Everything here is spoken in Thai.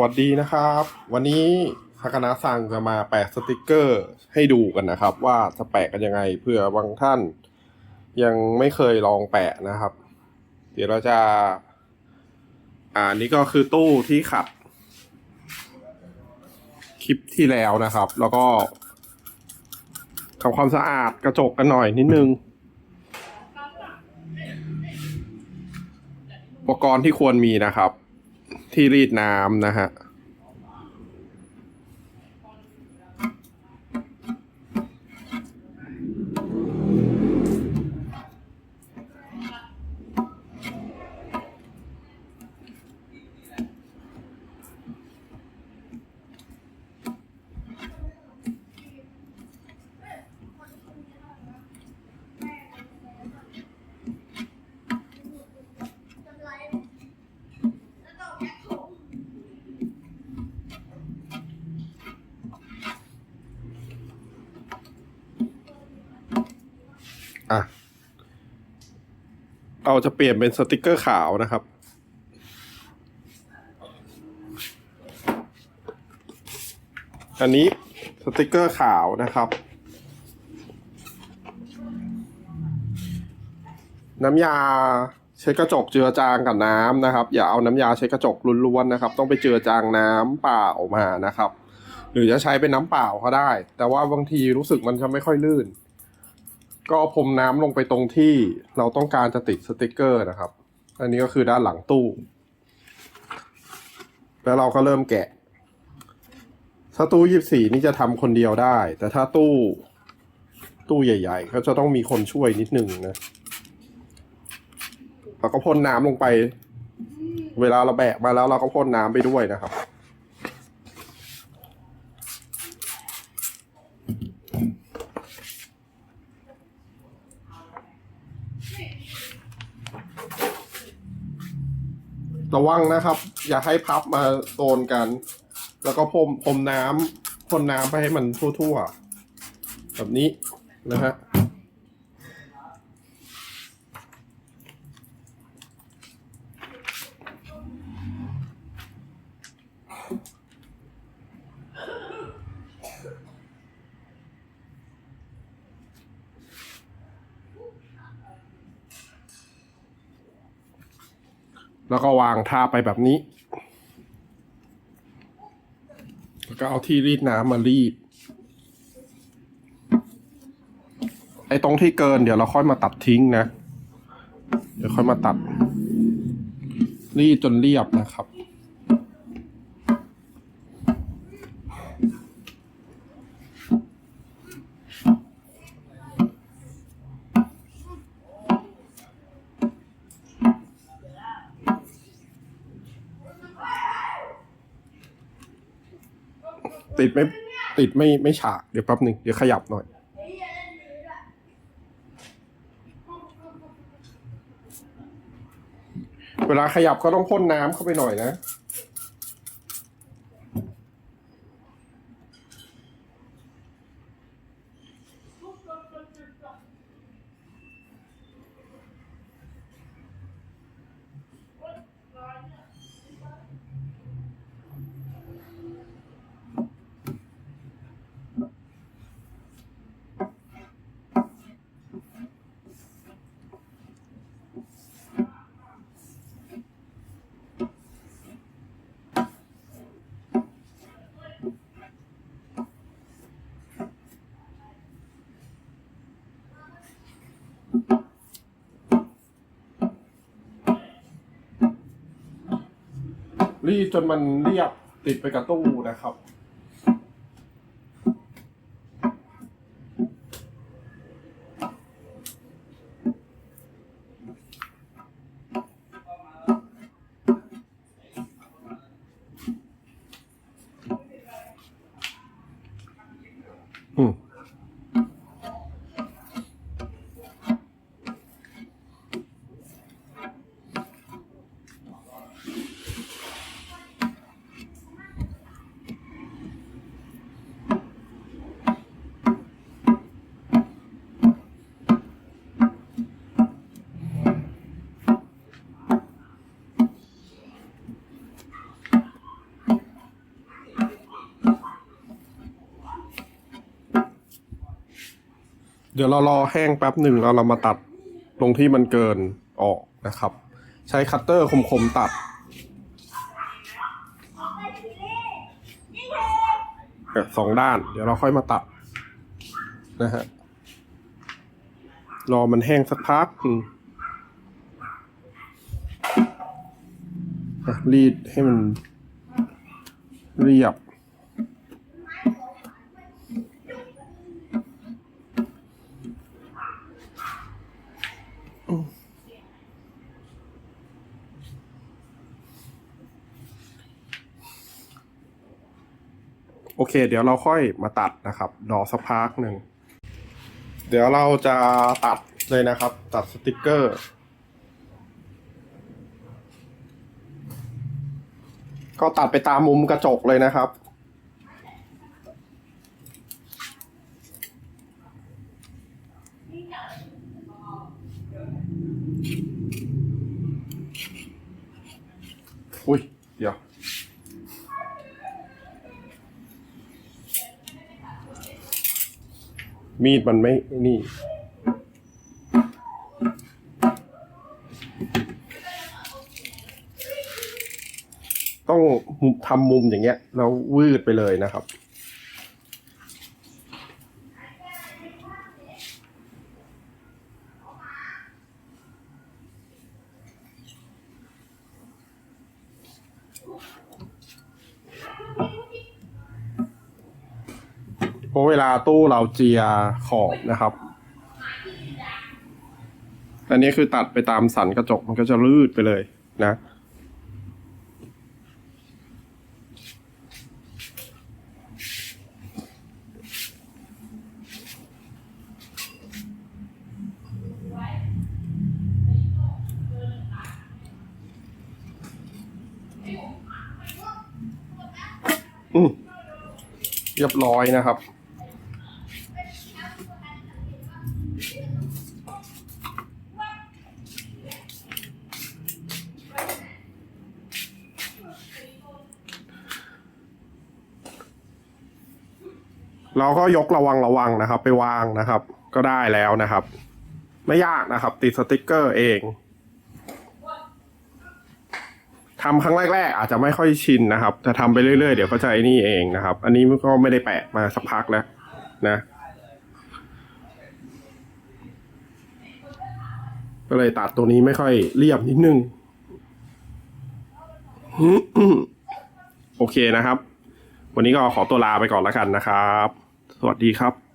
สวัสดีนะครับ วันนี้ฮากนะสั่งจะมาแปะสติกเกอร์ให้ดูกันนะครับ ว่าจะแปะกันยังไงเผื่อบางท่าน ยังไม่เคยลองแปะนะครับ เดี๋ยวเราจะ อ่านี่ก็คือตู้ที่ขัด คลิปที่แล้วนะครับ แล้วก็ทำความสะอาดกระจกกันหน่อยนิดนึงอุปกรณ์ที่ควรมีนะครับ ที่รีดน้ำนะฮะ อะ เราจะเปลี่ยนเป็นสติกเกอร์ขาวนะครับ อันนี้สติกเกอร์ขาวนะครับ น้ำยาเช็ดกระจกเจือจางกับน้ำนะครับ อย่าเอาน้ำยาเช็ดกระจกล้วนๆนะครับ ต้องไปเจือจางน้ำเปล่ามานะครับ หรือจะใช้เป็นน้ำเปล่าก็ได้ แต่ว่าบางทีรู้สึกมันจะไม่ค่อยลื่น ก็เอาพรมน้ำลงไปตรงที่เราต้องการจะติดสติกเกอร์นะครับ อันนี้ก็คือด้านหลังตู้ แล้วเราก็เริ่มแกะ ถ้าตู้ยี่สี่นี่จะทำคนเดียวได้ แต่ถ้าตู้ตู้ใหญ่ ๆ ก็จะต้องมีคนช่วยนิดนึงนะเราก็พ่นน้ำลงไป เวลาเราแบะมาแล้วเราก็พ่นน้ำไปด้วยนะครับ ระวังนะครับ อย่าให้พับมาโดนกัน แล้วก็พรมพรมน้ำพ่นน้ำไปให้มันทั่วๆ แบบนี้นะฮะ แล้วก็วางท่าไปแบบนี้ แล้วก็เอาที่รีดน้ำมารีด ไอ้ตรงที่เกินเดี๋ยวเราค่อยมาตัดทิ้งนะ เดี๋ยวค่อยมาตัด รีดจนเรียบนะครับ ติดไม่ติดไม่ไม่ฉากเดี๋ยวแป๊บหนึ่งเดี๋ยวขยับหน่อย เวลาขยับก็ต้องพ่นน้ำเข้าไปหน่อยนะ รีดจนมันเรียบติดไปกับตู้นะครับ เดี๋ยวเรารอแห้งแป๊บหนึ่งแล้วเรามาตัดตรงที่มันเกินออกนะครับ ใช้คัตเตอร์คมๆตัด สองด้าน เดี๋ยวเราค่อยมาตัดนะฮะ รอมันแห้งสักพักนะรีดให้มันเรียบ โอเค เดี๋ยวเราค่อยมาตัดนะครับรอสักพักหนึ่ง เดี๋ยวเราจะตัดเลยนะครับ ตัดสติกเกอร์ก็ตัดไปตามมุมกระจกเลยนะครับ อุ้ย เดี๋ยว มีดมันไม่นี่ ต้องทำมุมอย่างเงี้ย แล้ววืดไปเลยนะครับ ราะเวลาตู้เราเจียขอบนะครับ อันนี้คือตัดไปตามสันกระจกมันก็จะลืดไปเลยนะเรียบร้อยนะครับ เราก็ยกระวังระวังนะครับ ไปวางนะครับ ก็ได้แล้วนะครับ ไม่ยากนะครับ ติดสติกเกอร์เองทำครั้งแรกๆอาจจะไม่ค่อยชินนะครับจะทำไปเรื่อยๆเดี๋ยวก็จะไอ้นี่เองนะครับ อันนี้ก็ไม่ได้แปะมาสักพักแล้วนะ ก็เลยตัดตัวนี้ไม่ค่อยเรียบนิดนึงโอเคนะครับ วันนี้ก็ขอตัวลาไปก่อนแล้วกันนะครับ สวัสดีครับ